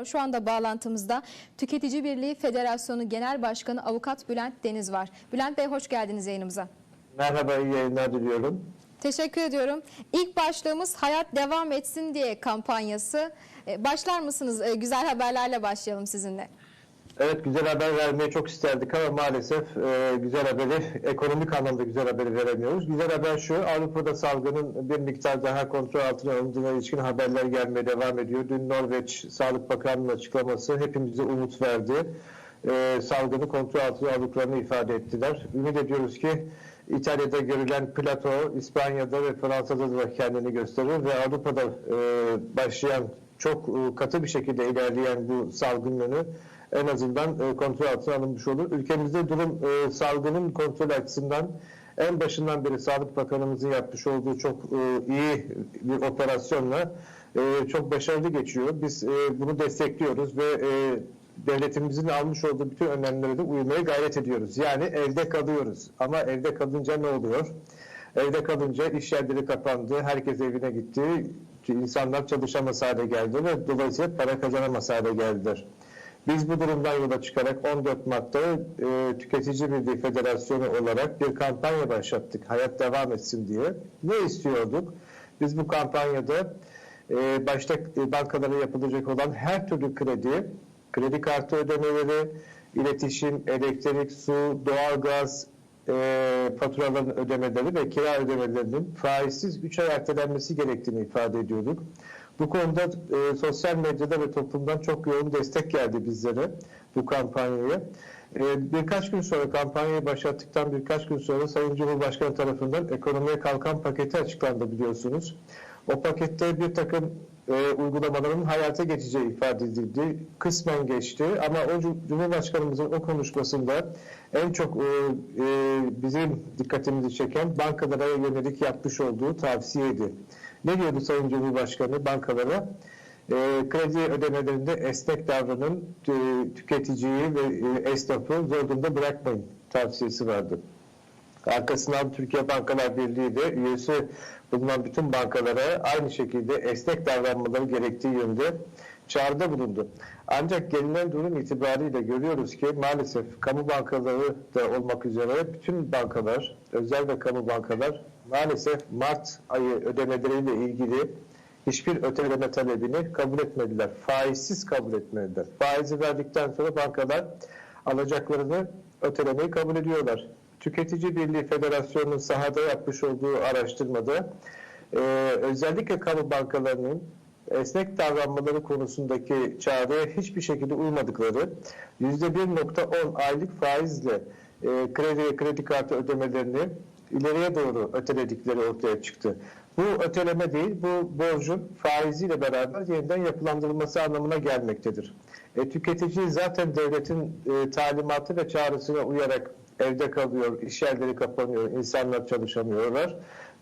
bulunuyor. Şu anda bağlantımızda Tüketici Birliği Federasyonu Genel Başkanı Avukat Bülent Deniz var. Bülent Bey hoş geldiniz yayınımıza. Merhaba, iyi yayınlar diliyorum. Teşekkür ediyorum. İlk başlığımız Hayat Devam Etsin diye kampanyası. Ee, Başlar mısınız? Ee, Güzel haberlerle başlayalım sizinle. Evet, güzel haber vermeyi çok isterdik ama maalesef e, güzel haberi, ekonomik anlamda güzel haberi veremiyoruz. Güzel haber şu, Avrupa'da salgının bir miktar daha kontrol altına alındığına ilişkin haberler gelmeye devam ediyor. Dün Norveç Sağlık Bakanlığı'nın açıklaması hepimize umut verdi. E, salgını kontrol altına aldıklarını ifade ettiler. Ümit ediyoruz ki İtalya'da görülen plato, İspanya'da ve Fransa'da da kendini gösterir ve Avrupa'da e, başlayan çok e, katı bir şekilde ilerleyen bu salgın yönü en azından e, kontrol altına alınmış olur. Ülkemizde durum e, salgının kontrol açısından en başından beri Sağlık Bakanımızın yapmış olduğu çok e, iyi bir operasyonla çok başarılı geçiyor. Biz bunu destekliyoruz ve devletimizin almış olduğu bütün önlemlere de uymaya gayret ediyoruz. Yani evde kalıyoruz. Ama evde kalınca ne oluyor? Evde kalınca iş yerleri kapandı, herkes evine gitti, insanlar çalışamaz hale geldi ve dolayısıyla para kazanamaz hale geldiler. Biz bu durumdan yola çıkarak 14 Mart'ta e, Tüketici Birliği Federasyonu olarak bir kampanya başlattık. Hayat devam etsin diye. Ne istiyorduk? Biz bu kampanyada e, başta e, bankalara yapılacak olan her türlü kredi, kredi kartı ödemeleri, iletişim, elektrik, su, doğalgaz, e, faturaların ödemeleri ve kira ödemelerinin faizsiz 3 ay ertelenmesi gerektiğini ifade ediyorduk. Bu konuda e, sosyal medyada ve toplumdan çok yoğun destek geldi bizlere bu kampanyaya. E, birkaç gün sonra kampanyayı başlattıktan birkaç gün sonra Sayın Cumhurbaşkanı tarafından ekonomiye kalkan paketi açıklandı biliyorsunuz. O pakette bir takım e, uygulamaların hayata geçeceği ifade edildi. Kısmen geçti ama o Cumhurbaşkanımızın o konuşmasında en çok e, e, bizim dikkatimizi çeken bankalara yönelik yapmış olduğu tavsiyeydi. Ne diyordu Sayın Cumhurbaşkanı bankalara? E, kredi ödemelerinde esnek davranın, e, tüketiciyi ve e, esnafı zor durumda bırakmayın tavsiyesi vardı. Arkasından Türkiye Bankalar Birliği de üyesi bulunan bütün bankalara aynı şekilde esnek davranmaları gerektiği yönde çağrıda bulundu. Ancak gelinen durum itibariyle görüyoruz ki maalesef kamu bankaları da olmak üzere bütün bankalar, özel ve kamu bankalar maalesef Mart ayı ödemeleriyle ilgili hiçbir öteleme talebini kabul etmediler. Faizsiz kabul etmediler. Faizi verdikten sonra bankalar alacaklarını ötelemeyi kabul ediyorlar. Tüketici Birliği Federasyonu'nun sahada yapmış olduğu araştırmada e, özellikle kamu bankalarının esnek davranmaları konusundaki çağrıya hiçbir şekilde uymadıkları %1.10 aylık faizle e, kredi kredi kartı ödemelerini ileriye doğru öteledikleri ortaya çıktı. Bu öteleme değil, bu borcun faiziyle beraber yeniden yapılandırılması anlamına gelmektedir. E, tüketici zaten devletin e, talimatı ve çağrısına uyarak evde kalıyor, iş yerleri kapanıyor, insanlar çalışamıyorlar.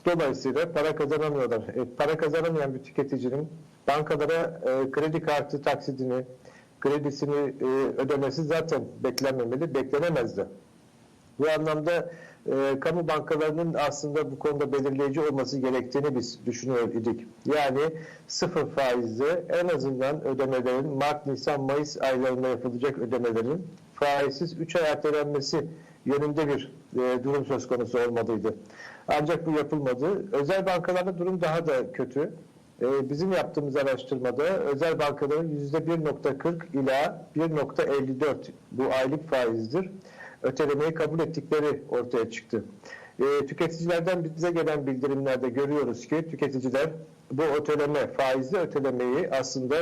Dolayısıyla para kazanamıyorlar. E, para kazanamayan bir tüketicinin bankalara e, kredi kartı taksidini, kredisini e, ödemesi zaten beklenmemeli, beklenemez de. Bu anlamda e, kamu bankalarının aslında bu konuda belirleyici olması gerektiğini biz düşünüyor. Yani sıfır faizle en azından ödemelerin Mart, Nisan, Mayıs aylarında yapılacak ödemelerin faizsiz 3 ay ertelenmesi yönünde bir e, durum söz konusu olmalıydı. Ancak bu yapılmadı. Özel bankalarda durum daha da kötü. E, bizim yaptığımız araştırmada özel bankaların %1.40 ila 1.54 bu aylık faizdir. Ötelemeyi kabul ettikleri ortaya çıktı. E, tüketicilerden bize gelen bildirimlerde görüyoruz ki tüketiciler bu öteleme, faizli ötelemeyi aslında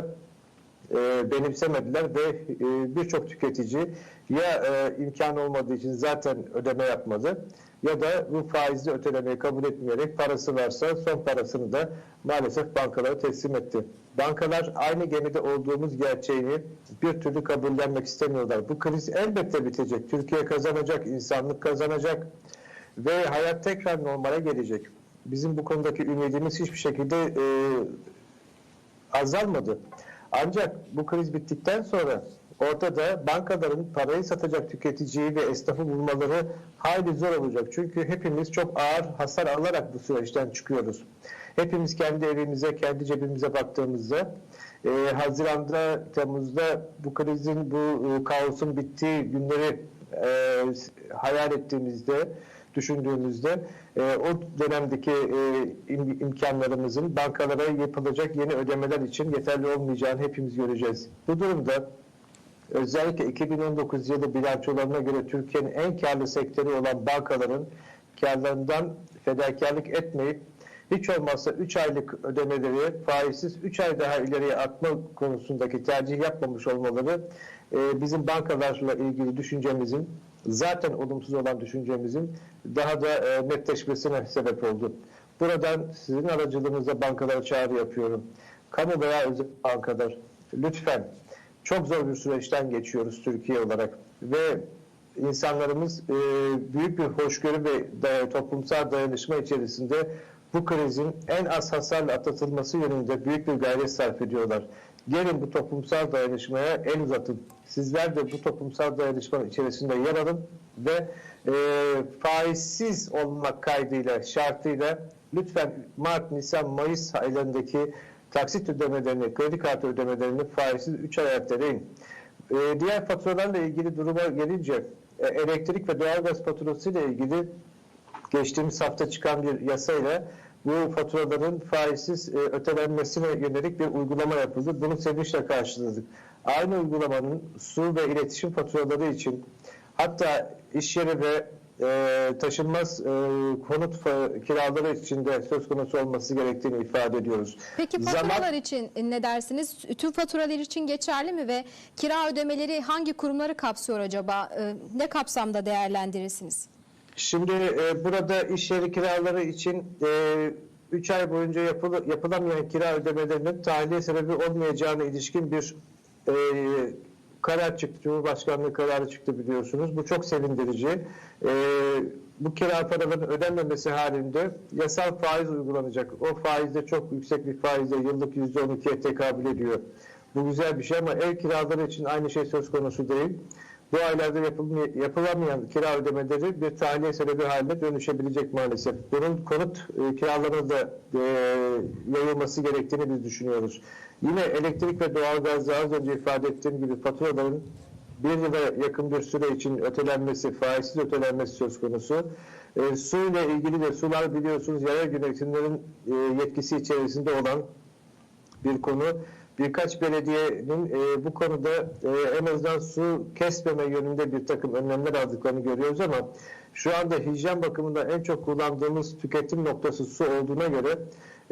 e, benimsemediler ve e, birçok tüketici ya e, imkan olmadığı için zaten ödeme yapmadı ya da bu faizli ötelemeyi kabul etmeyerek parası varsa son parasını da maalesef bankalara teslim etti. Bankalar aynı gemide olduğumuz gerçeğini bir türlü kabullenmek istemiyorlar. Bu kriz elbette bitecek. Türkiye kazanacak, insanlık kazanacak ve hayat tekrar normale gelecek. Bizim bu konudaki ümidimiz hiçbir şekilde e, azalmadı. Ancak bu kriz bittikten sonra ortada bankaların parayı satacak tüketiciyi ve esnafı bulmaları hayli zor olacak. Çünkü hepimiz çok ağır hasar alarak bu süreçten çıkıyoruz. Hepimiz kendi evimize, kendi cebimize baktığımızda e, Haziran'da, Temmuz'da bu krizin, bu e, kaosun bittiği günleri e, hayal ettiğimizde, düşündüğümüzde e, o dönemdeki e, im- imkanlarımızın bankalara yapılacak yeni ödemeler için yeterli olmayacağını hepimiz göreceğiz. Bu durumda özellikle 2019 yılı bilançolarına göre Türkiye'nin en karlı sektörü olan bankaların karlarından fedakarlık etmeyip hiç olmazsa 3 aylık ödemeleri faizsiz 3 ay daha ileriye atma konusundaki tercih yapmamış olmaları e, bizim bankalarla ilgili düşüncemizin zaten olumsuz olan düşüncemizin daha da e, netleşmesine sebep oldu. Buradan sizin aracılığınızla bankalara çağrı yapıyorum. Kamu veya özel bankalar lütfen çok zor bir süreçten geçiyoruz Türkiye olarak ve insanlarımız e, büyük bir hoşgörü ve da- toplumsal dayanışma içerisinde bu krizin en az hasarla atlatılması yönünde büyük bir gayret sarf ediyorlar. Gelin bu toplumsal dayanışmaya el uzatın. Sizler de bu toplumsal dayanışmanın içerisinde yer alın ve e, faizsiz olmak kaydıyla, şartıyla lütfen Mart, Nisan, Mayıs aylarındaki taksit ödemelerini, kredi kartı ödemelerini faizsiz 3 ay erteleyin. Ee, diğer faturalarla ilgili duruma gelince e, elektrik ve doğalgaz faturası ile ilgili geçtiğimiz hafta çıkan bir yasayla bu faturaların faizsiz e, ötelenmesine yönelik bir uygulama yapıldı. Bunu sevinçle karşıladık. Aynı uygulamanın su ve iletişim faturaları için hatta iş yeri ve e, taşınmaz e, konut kiraları için de söz konusu olması gerektiğini ifade ediyoruz. Peki Zaman- faturalar için ne dersiniz? Tüm faturalar için geçerli mi ve kira ödemeleri hangi kurumları kapsıyor acaba? Ee, Ne kapsamda değerlendirirsiniz? Şimdi e, burada iş yeri kiraları için 3 ay boyunca yapılı, yapılamayan kira ödemelerinin tahliye sebebi olmayacağına ilişkin bir e, karar çıktı. Cumhurbaşkanlığı kararı çıktı biliyorsunuz. Bu çok sevindirici. E, bu kira paralarının ödenmemesi halinde yasal faiz uygulanacak. O faiz de çok yüksek bir faizle yıllık %12'ye tekabül ediyor. Bu güzel bir şey ama ev kiraları için aynı şey söz konusu değil bu aylarda yapılamayan kira ödemeleri bir tahliye sebebi haline dönüşebilecek maalesef. Bunun konut e, kiralarına da e, yayılması gerektiğini biz düşünüyoruz. Yine elektrik ve doğalgazda az önce ifade ettiğim gibi faturaların bir yıla yakın bir süre için ötelenmesi, faizsiz ötelenmesi söz konusu. E, su ile ilgili de sular biliyorsunuz yerel yönetimlerin e, yetkisi içerisinde olan bir konu. Birkaç belediyenin e, bu konuda e, en azından su kesmeme yönünde bir takım önlemler aldıklarını görüyoruz ama şu anda hijyen bakımından en çok kullandığımız tüketim noktası su olduğuna göre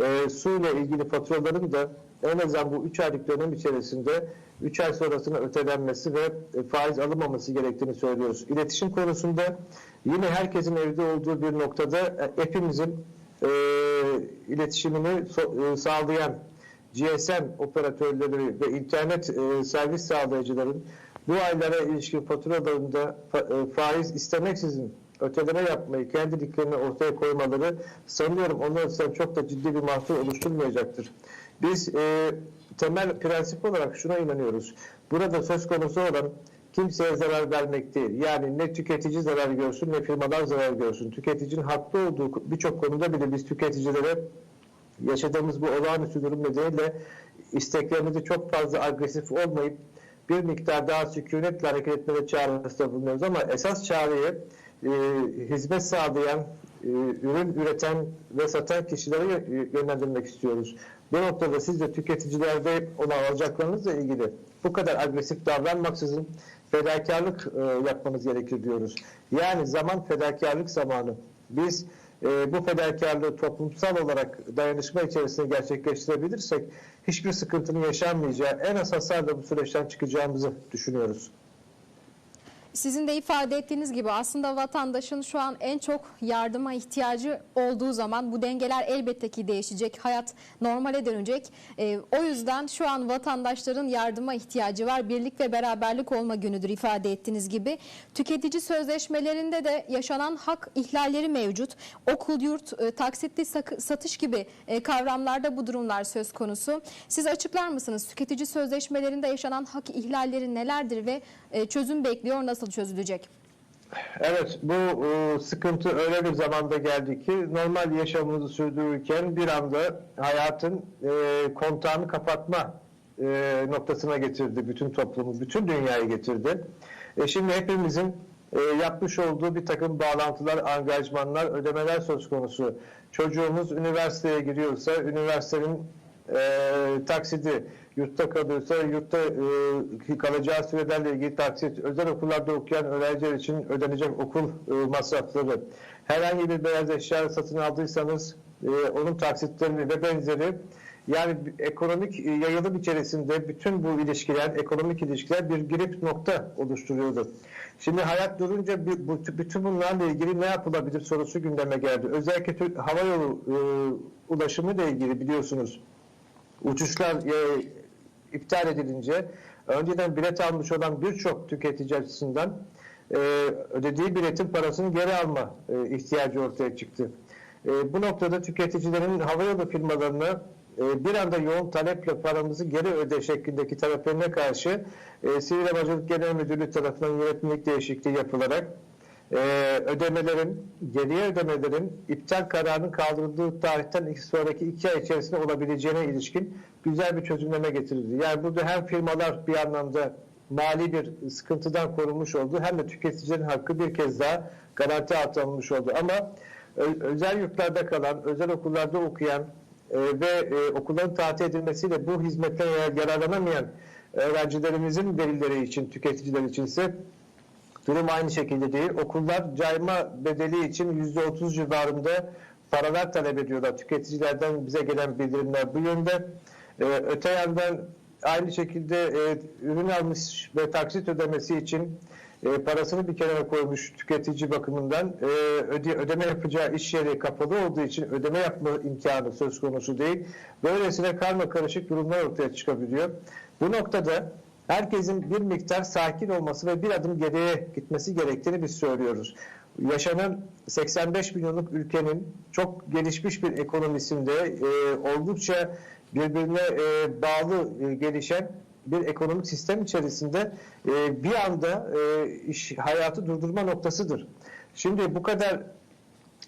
e, su ile ilgili faturaların da en azından bu 3 aylık dönem içerisinde 3 ay sonrasına ötelenmesi ve e, faiz alınmaması gerektiğini söylüyoruz. İletişim konusunda yine herkesin evde olduğu bir noktada e, hepimizin e, iletişimini so- e, sağlayan GSM operatörleri ve internet e, servis sağlayıcıların bu aylara ilişkin faturalarında fa- e, faiz istemeksizin öteleme yapmayı kendiliklerine ortaya koymaları sanıyorum onlar açısından çok da ciddi bir mahsur oluşturmayacaktır. Biz e, temel prensip olarak şuna inanıyoruz. Burada söz konusu olan kimseye zarar vermek değil. Yani ne tüketici zarar görsün ne firmalar zarar görsün. Tüketicinin haklı olduğu birçok konuda bile biz tüketicilere yaşadığımız bu olağanüstü durum nedeniyle isteklerimizi çok fazla agresif olmayıp bir miktar daha sükunetle hareket etmeye çağrısında bulunuyoruz ama esas çağrıyı e, hizmet sağlayan, e, ürün üreten ve satan kişilere yö- yönlendirmek istiyoruz. Bu noktada siz de tüketicilerde olan alacaklarınızla ilgili bu kadar agresif davranmaksızın fedakarlık e, yapmanız gerekir diyoruz. Yani zaman fedakarlık zamanı. Biz e, bu fedakarlığı toplumsal olarak dayanışma içerisinde gerçekleştirebilirsek hiçbir sıkıntının yaşanmayacağı, en az hasarla bu süreçten çıkacağımızı düşünüyoruz. Sizin de ifade ettiğiniz gibi aslında vatandaşın şu an en çok yardıma ihtiyacı olduğu zaman bu dengeler elbette ki değişecek. Hayat normale dönecek. Ee, o yüzden şu an vatandaşların yardıma ihtiyacı var. Birlik ve beraberlik olma günüdür ifade ettiğiniz gibi. Tüketici sözleşmelerinde de yaşanan hak ihlalleri mevcut. Okul, yurt, e, taksitli satış gibi e, kavramlarda bu durumlar söz konusu. Siz açıklar mısınız? Tüketici sözleşmelerinde yaşanan hak ihlalleri nelerdir ve e, çözüm bekliyor, nasıl çözülecek? Evet, bu e, sıkıntı öyle bir zamanda geldi ki normal yaşamımızı sürdürürken bir anda hayatın e, kontağını kapatma e, noktasına getirdi bütün toplumu, bütün dünyayı getirdi. E, şimdi hepimizin e, yapmış olduğu bir takım bağlantılar, angajmanlar, ödemeler söz konusu. Çocuğumuz üniversiteye giriyorsa, üniversitenin e, taksidi, yurtta kalıyorsa yurtta e, kalacağı sürelerle ilgili taksit, özel okullarda okuyan öğrenciler için ödenecek okul e, masrafları, herhangi bir beyaz eşya satın aldıysanız e, onun taksitlerini ve benzeri yani ekonomik e, yayılım içerisinde bütün bu ilişkiler, ekonomik ilişkiler bir girip nokta oluşturuyordu. Şimdi hayat durunca bütün bunlarla ilgili ne yapılabilir sorusu gündeme geldi. Özellikle hava yolu e, ulaşımı ile ilgili biliyorsunuz uçuşlar e, iptal edilince önceden bilet almış olan birçok tüketici açısından e, ödediği biletin parasını geri alma e, ihtiyacı ortaya çıktı. E, bu noktada tüketicilerin havayolu firmalarına e, bir anda yoğun taleple paramızı geri öde şeklindeki taleplerine karşı e, Sivil Havacılık Genel Müdürlüğü tarafından yönetmelik değişikliği yapılarak e, ödemelerin, geriye ödemelerin iptal kararının kaldırıldığı tarihten iki sonraki iki ay içerisinde olabileceğine ilişkin güzel bir çözümleme getirildi. Yani burada hem firmalar bir anlamda mali bir sıkıntıdan korunmuş oldu hem de tüketicilerin hakkı bir kez daha garanti altına alınmış oldu. Ama özel yurtlarda kalan, özel okullarda okuyan e, ve e, okulların tatil edilmesiyle bu hizmetten yar- yararlanamayan öğrencilerimizin velileri için, tüketiciler için ise Durum aynı şekilde değil. Okullar cayma bedeli için %30 civarında paralar talep ediyorlar. Tüketicilerden bize gelen bildirimler bu yönde. Ee, öte yandan aynı şekilde e, ürün almış ve taksit ödemesi için e, parasını bir kenara koymuş tüketici bakımından e, öde, ödeme yapacağı iş yeri kapalı olduğu için ödeme yapma imkanı söz konusu değil. Böylesine karma karışık durumlar ortaya çıkabiliyor. Bu noktada herkesin bir miktar sakin olması ve bir adım geriye gitmesi gerektiğini biz söylüyoruz. Yaşanan 85 milyonluk ülkenin çok gelişmiş bir ekonomisinde e, oldukça birbirine e, bağlı e, gelişen bir ekonomik sistem içerisinde e, bir anda e, iş hayatı durdurma noktasıdır. Şimdi bu kadar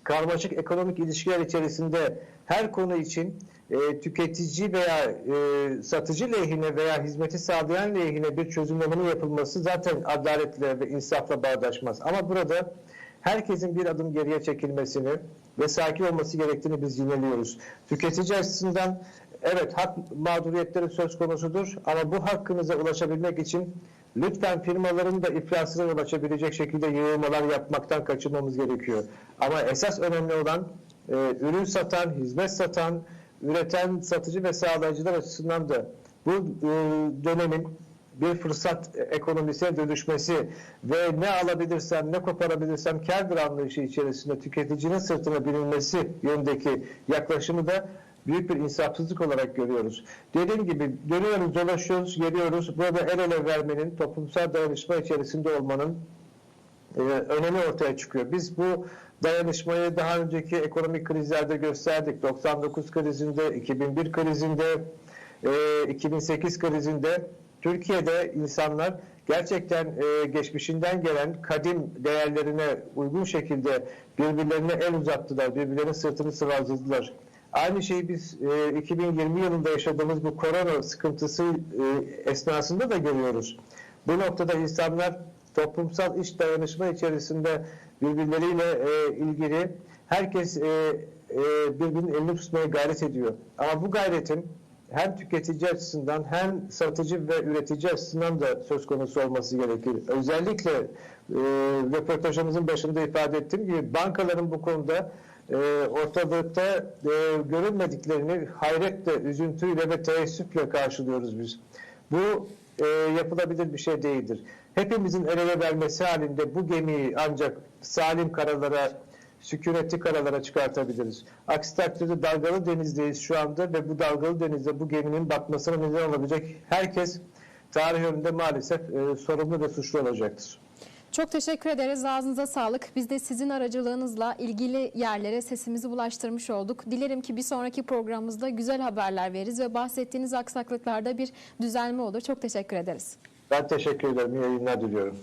karmaşık ekonomik ilişkiler içerisinde her konu için e, tüketici veya e, satıcı lehine veya hizmeti sağlayan lehine bir çözümlemenin yapılması zaten adaletle ve insafla bağdaşmaz. Ama burada herkesin bir adım geriye çekilmesini ve sakin olması gerektiğini biz yineliyoruz. Tüketici açısından evet hak mağduriyetleri söz konusudur ama bu hakkınıza ulaşabilmek için lütfen firmaların da iflasına yol açabilecek şekilde yığılmalar yapmaktan kaçınmamız gerekiyor. Ama esas önemli olan e, ürün satan, hizmet satan, üreten satıcı ve sağlayıcılar açısından da bu e, dönemin bir fırsat ekonomisine dönüşmesi ve ne alabilirsem ne koparabilirsem kârdır anlayışı içerisinde tüketicinin sırtına binilmesi yönündeki yaklaşımı da büyük bir insafsızlık olarak görüyoruz. Dediğim gibi dönüyoruz, dolaşıyoruz, geliyoruz. Burada el ele vermenin, toplumsal dayanışma içerisinde olmanın e, önemi ortaya çıkıyor. Biz bu dayanışmayı daha önceki ekonomik krizlerde gösterdik. 99 krizinde, 2001 krizinde, e, 2008 krizinde Türkiye'de insanlar gerçekten e, geçmişinden gelen kadim değerlerine uygun şekilde birbirlerine el uzattılar, birbirlerinin sırtını sıvazladılar. Aynı şeyi biz e, 2020 yılında yaşadığımız bu korona sıkıntısı e, esnasında da görüyoruz. Bu noktada insanlar toplumsal iş dayanışma içerisinde birbirleriyle e, ilgili herkes e, e, birbirinin elini tutmaya gayret ediyor. Ama bu gayretin hem tüketici açısından hem satıcı ve üretici açısından da söz konusu olması gerekir. Özellikle e, röportajımızın başında ifade ettiğim gibi bankaların bu konuda e, ortalıkta e, görülmediklerini hayretle, üzüntüyle ve teessüfle karşılıyoruz biz. Bu e, yapılabilir bir şey değildir. Hepimizin el ele vermesi halinde bu gemiyi ancak salim karalara, sükunetli karalara çıkartabiliriz. Aksi takdirde dalgalı denizdeyiz şu anda ve bu dalgalı denizde bu geminin batmasına neden olabilecek herkes tarih önünde maalesef e, sorumlu ve suçlu olacaktır. Çok teşekkür ederiz. Ağzınıza sağlık. Biz de sizin aracılığınızla ilgili yerlere sesimizi ulaştırmış olduk. Dilerim ki bir sonraki programımızda güzel haberler veririz ve bahsettiğiniz aksaklıklarda bir düzelme olur. Çok teşekkür ederiz. Ben teşekkür ederim. İyi yayınlar diliyorum.